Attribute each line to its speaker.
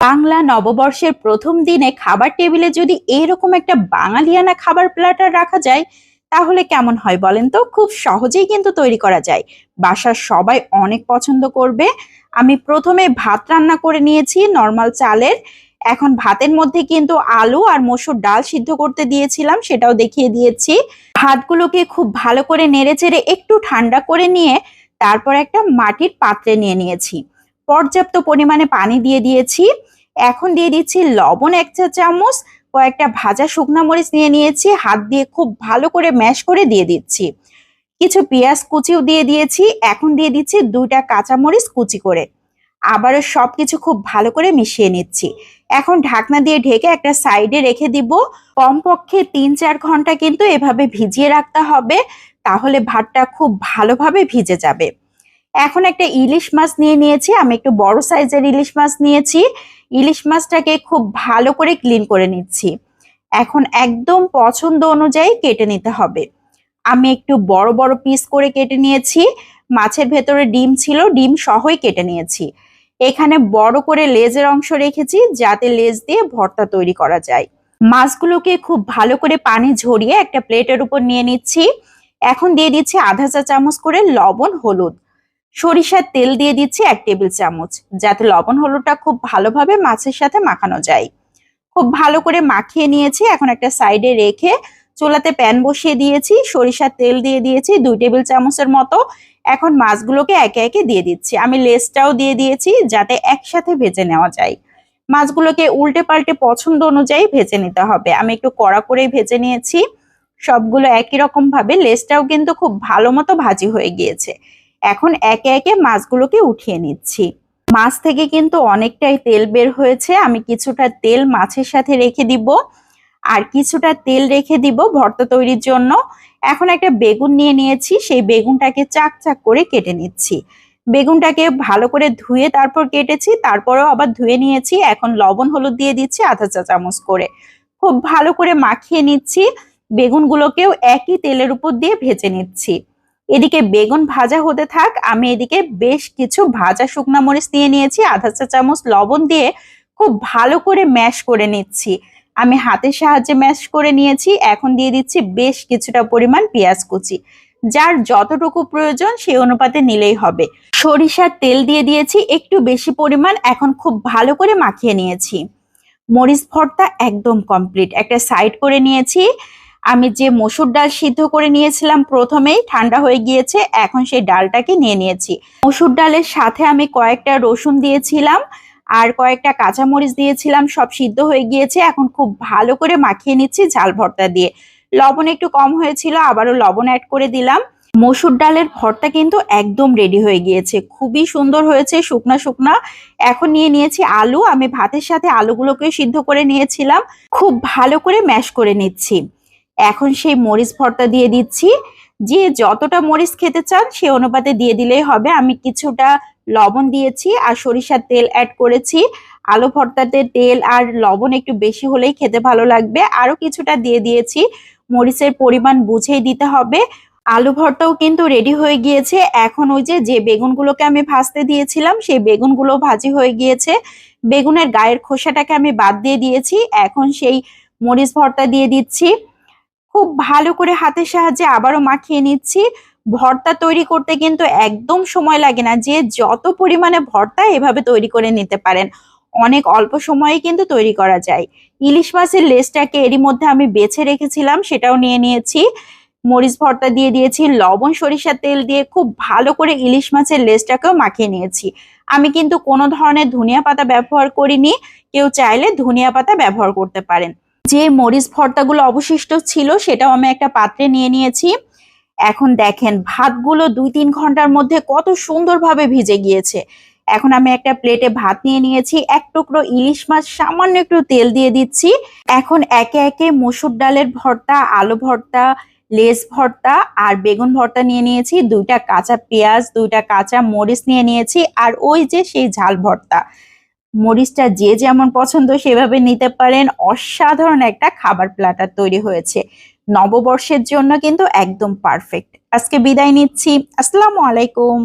Speaker 1: বাংলা নববর্ষের প্রথম দিনে খাবার টেবিলে যদি এরকম একটা বাঙালিয়ানা খাবার প্ল্যাটার রাখা যায়, তাহলে কেমন হয় বলেন তো? খুব সহজেই কিন্তু তৈরি করা যায়। বাসার সবাই অনেক পছন্দ করবে। আমি প্রথমে ভাত রান্না করে নিয়েছি নর্মাল চালের। এখন ভাতের মধ্যে কিন্তু আলু আর মসুর ডাল সিদ্ধ করতে দিয়েছিলাম, সেটাও দেখিয়ে দিয়েছি। ভাতগুলোকে খুব ভালো করে নেড়ে চেড়ে একটু ঠান্ডা করে নিয়ে, তারপর একটা মাটির পাত্রে নিয়ে নিয়েছি। পর্যাপ্ত পরিমাণে পানি দিয়ে দিয়েছি। এখন দিয়ে দিচ্ছি লবণ এক চা চামচ, কয়েকটা ভাজা শুকনা মরিচ নিয়ে নিয়েছি, হাত দিয়ে খুব ভালো করে ম্যাশ করে দিয়ে দিচ্ছি। কিছু পেঁয়াজ কুচিও দিয়ে দিয়েছি, এখন দিয়ে দিচ্ছি দুইটা কাঁচামরিচ কুচি করে। আবারও সব কিছু খুব ভালো করে মিশিয়ে নিচ্ছি। এখন ঢাকনা দিয়ে ঢেকে একটা সাইডে রেখে দিব। কমপক্ষে তিন চার ঘণ্টা কিন্তু এভাবে ভিজিয়ে রাখতে হবে, তাহলে ভাতটা খুব ভালোভাবে ভিজে যাবে। এখন একটা ইলিশ মাছ নিয়ে নিয়েছি, আমি একটু বড় সাইজের ইলিশ মাছ নিয়েছি। ইলিশ মাছটাকে খুব ভালো করে ক্লিন করে নিচ্ছি। এখন একদম পছন্দ অনুযায়ী কেটে নিতে হবে। আমি একটু বড় বড় পিস করে কেটে নিয়েছি। মাছের ভেতরে ডিম ছিল, ডিম সহই কেটে নিয়েছি। এখানে বড় করে লেজের অংশ রেখেছি, যাতে লেজ দিয়ে ভর্তা তৈরি করা যায়। মাছগুলোকে খুব ভালো করে পানি ঝরিয়ে একটা প্লেটের উপর নিয়ে নিচ্ছি। এখন দিয়ে দিচ্ছি আধা চা চামচ করে লবণ, হলুদ। সরিষার তেল দিয়ে দিচ্ছি এক টেবিল চামচ। যাতে লবণ হলুদটা খুব ভালোভাবে মাছের সাথে মাখানো যায়। খুব ভালো করে মাখিয়ে নিয়েছি। এখন একটা সাইডে রেখে চুলাতে প্যান বসিয়ে দিয়েছি। সরিষার তেল দিয়ে দিয়েছি দুই টেবিল চামচের মতো। এখন মাছগুলোকে একে একে দিয়ে দিচ্ছি। আমি লেসটাও দিয়ে দিয়েছি যাতে একসাথে ভেজে নেওয়া যায়। মাছগুলোকে উল্টে পাল্টে পছন্দ অনুযায়ী ভেজে নিতে হবে। আমি একটু কড়া করেই ভেজে নিয়েছি। সবগুলো একই রকম ভাবে লেসটাও কিন্তু খুব ভালো মতো ভাজি হয়ে গিয়েছে। এখন একে একে মাছগুলোকে উঠিয়ে নিচ্ছি। মাছ থেকে কিন্তু অনেকটাই তেল বের হয়েছে, আমি কিছুটা তেল মাছের সাথে রেখে দিব। আর কিছুটা তেল রেখে দিব ভর্তা তৈরির জন্য। এখন একটা বেগুন নিয়ে নিয়েছি, সেই বেগুনটাকে চাক চাক করে কেটে নিচ্ছি। বেগুনটাকে ভালো করে ধুয়ে তারপর কেটেছি, তারপরেও আবার ধুয়ে নিয়েছি। এখন লবণ, হলুদ দিয়ে দিচ্ছি আধা চা চামচ করে। খুব ভালো করে মাখিয়ে নিচ্ছি, বেগুনগুলোকেও একই তেলের উপর দিয়ে ভেজে নিচ্ছি। এদিকে বেগুন ভাজা হতে থাক, আমি এদিকে বেশ কিছু ভাজা শুকনা মরিচ দিয়ে নিয়েছি, আধা চা চামচ লবণ দিয়ে খুব ভালো করে ম্যাশ করে নিচ্ছি। আমি হাতের সাহায্যে ম্যাশ করে নিয়েছি, এখন দিয়ে দিচ্ছি বেশ কিছুটা পরিমাণ পেঁয়াজ কুচি। যার যতটুকু প্রয়োজন সেই অনুপাতে নিলেই হবে। সরিষার তেল দিয়ে দিয়েছি, একটু বেশি পরিমাণ এখন খুব ভালো করে মাখিয়ে নিয়েছি। মরিচ ভর্তা একদম কমপ্লিট। একটা সাইড করে নিয়েছি। আমি যে মসুর ডাল সিদ্ধ করে নিয়েছিলাম প্রথমেই ঠান্ডা হয়ে গিয়েছে, এখন সেই ডালটাকে নিয়ে নিয়েছি। মসুর ডালের সাথে আমি কয়েকটা রসুন দিয়েছিলাম, আর কয়েকটা কাঁচামরিচ দিয়েছিলাম, সব সিদ্ধ হয়ে গিয়েছে। এখন খুব ভালো করে মাখিয়ে নিচ্ছি ঝাল ভর্তা দিয়ে। লবণ একটু কম হয়েছিল, আবারও লবণ অ্যাড করে দিলাম। মসুর ডালের ভর্তা কিন্তু একদম রেডি হয়ে গিয়েছে। খুবই সুন্দর হয়েছে, শুকনা শুকনা। এখন নিয়ে নিয়েছি আলু। আমি ভাতের সাথে আলুগুলোকে সিদ্ধ করে নিয়েছিলাম। খুব ভালো করে ম্যাশ করে নিচ্ছি। এখন সেই মরিচ ভর্তা দিয়ে দিচ্ছি। যে যতটা মরিচ খেতে চান সে অনুপাতে দিয়ে দিলেই হবে। আমি কিছুটা লবণ দিয়েছি আর সরিষার তেল অ্যাড করেছি। আলু ভর্তাতে তেল আর লবণ একটু বেশি হলেই খেতে ভালো লাগবে। আরও কিছুটা দিয়ে দিয়েছি। মরিচের পরিমাণ বুঝেই দিতে হবে। আলু ভর্তাও কিন্তু রেডি হয়ে গিয়েছে। এখন ওই যে যে বেগুনগুলোকে আমি ভাজতে দিয়েছিলাম, সেই বেগুনগুলো ভাজি হয়ে গিয়েছে। বেগুনের গায়ের খোসাটাকে আমি বাদ দিয়ে দিয়েছি। এখন সেই মরিচ ভর্তা দিয়ে দিচ্ছি। খুব ভালো করে হাতের সাহায্যে আবারও মাখিয়ে নিচ্ছি। ভর্তা তৈরি করতে কিন্তু একদম সময় লাগে না। যে যত পরিমাণে ভর্তা এভাবে তৈরি করে নিতে পারেন, অনেক অল্প সময়ে কিন্তু তৈরি করা যায়। ইলিশ মাছের লেজটাকে এরই মধ্যে আমি বেছে রেখেছিলাম, সেটাও নিয়ে নিয়েছি। মরিচ ভর্তা দিয়ে দিয়েছি, লবণ, সরিষার তেল দিয়ে খুব ভালো করে ইলিশ মাছের লেজটাকেও মাখিয়ে নিয়েছি। আমি কিন্তু কোনো ধরনের ধনিয়া পাতা ব্যবহার করিনি। কেউ চাইলে ধনিয়া পাতা ব্যবহার করতে পারেন। যে মরিচ ভর্তাগুলো অবশিষ্ট ছিল সেটাও আমি একটা পাত্রে নিয়ে নিয়েছি। এখন দেখেন, ভাতগুলো দুই তিন ঘণ্টার মধ্যে কত সুন্দরভাবে ভিজে গিয়েছে। এখন আমি একটা প্লেটে ভাত নিয়ে নিয়েছি, এক টুকরো ইলিশ মাছ, সামান্য একটু তেল দিয়ে দিচ্ছি। এখন একে একে মসুর ডালের ভর্তা, আলু ভর্তা, লেস ভর্তা আর বেগুন ভর্তা নিয়ে নিয়েছি, দুইটা কাঁচা পেঁয়াজ, দুইটা কাঁচা মরিচ নিয়ে নিয়েছি আর ওই যে সেই ঝাল ভর্তা। মরিচটা যে যেমন পছন্দ সেভাবে নিতে পারেন। অসাধারণ একটা খাবার প্ল্যাটার তৈরি হয়েছে। নববর্ষের জন্য কিন্তু একদম পারফেক্ট আজকে বিদায় নিচ্ছি। আসসালামু আলাইকুম।